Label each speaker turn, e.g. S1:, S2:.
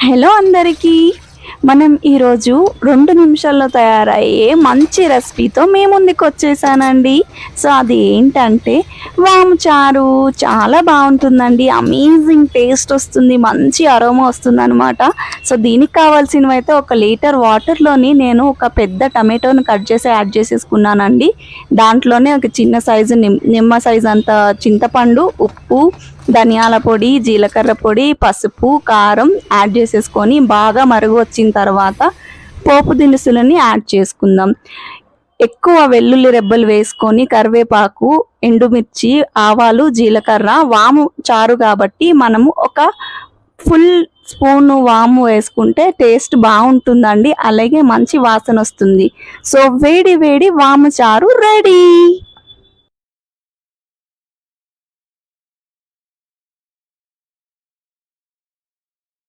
S1: Hello అందరికీ. మనం ఈరోజు రెండు నిమిషాల్లో తయారయ్యే మంచి రెసిపీతో మీ ముందుకు వచ్చేసానండి. సో అది ఏంటంటే వాము చారు చాలా బాగుంటుందండి. అమేజింగ్ టేస్ట్ వస్తుంది మంచి అరోమా వస్తుంది అనమాట సో దీనికి కావాల్సినవి అయితే ఒక లీటర్ వాటర్లోని నేను ఒక పెద్ద టమాటోని కట్ చేసి యాడ్ చేసేసుకున్నానండి. దాంట్లోనే ఒక చిన్న సైజు నిమ్ నిమ్మ సైజు అంత చింతపండు ఉప్పు ధనియాల పొడి జీలకర్ర పొడి పసుపు కారం యాడ్ చేసేసుకొని బాగా మరుగు వచ్చింది. తర్వాత పోపు దినుసులని యాడ్ చేసుకుందాం. ఎక్కువ వెల్లుల్లి రెబ్బలు వేసుకొని కరివేపాకు ఎండుమిర్చి ఆవాలు జీలకర్ర వాము చారు కాబట్టి మనము ఒక ఫుల్ స్పూన్ వాము వేసుకుంటే టేస్ట్ బాగుంటుందండి. అలాగే మంచి వాసన వస్తుంది. సో వేడి వేడి వాము చారు రెడీ.